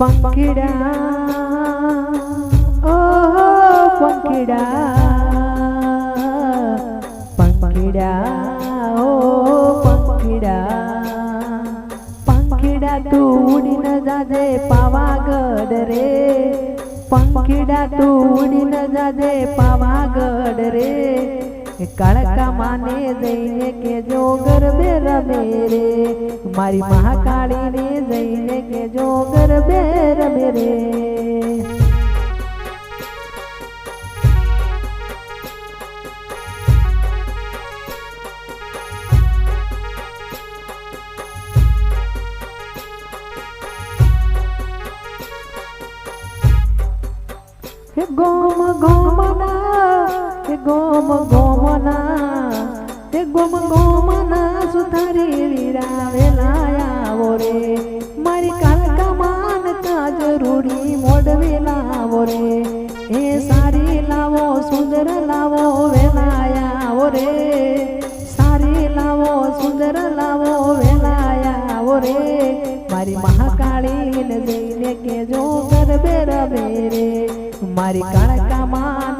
પંખીડા ઓ પંખીડા પંખીડા ઓ પંખીડા પંખીડા તું ઉડીને જાજે પાવાગઢ રે પંખીડા તું ઉડીને જાજે પાવાગઢ રે કળકા માને જઈને કે જો ગરબે રમે રે. મારી મહાકાળીને જઈને કે જો ગરબે રમે રે. ગોમ ગોમ ગોમ ગોમના હે ગોમ ગોમના સુધારી વીરાવેલા આવો રે મારી કાલકા માન કાજ રૂડી મોડવેલા આવો રે એ સારી લાવો સુંદર લાવો વેલાયા આવો રે સારી લાવો સુંદર લાવો વેલાયા આવો રે મારી મહાકાળીને જઈને કેજો ગરબે રમે રે મારી માન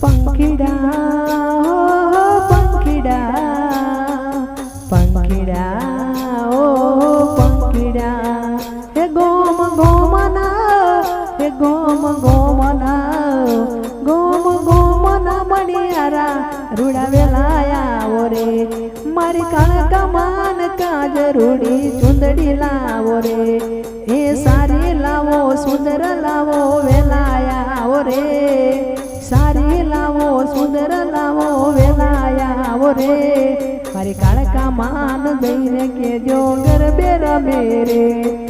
પંખીડા પંખીડા પંખીડા ઓ પંખીડા, હે ગોમ ગોમના, હે ગોમ ગોમના ગોમ ગોમના મણિયારા રૂડાવેલા આવો રે મારી કાળકા માન કાજ રૂડી ચુંદડી લાવો રે. એ સારી લાવો, સુંદર લાવો વેલાયા રે. મારી કાળકા માન દઈને કેજો ગરબે રમે રે.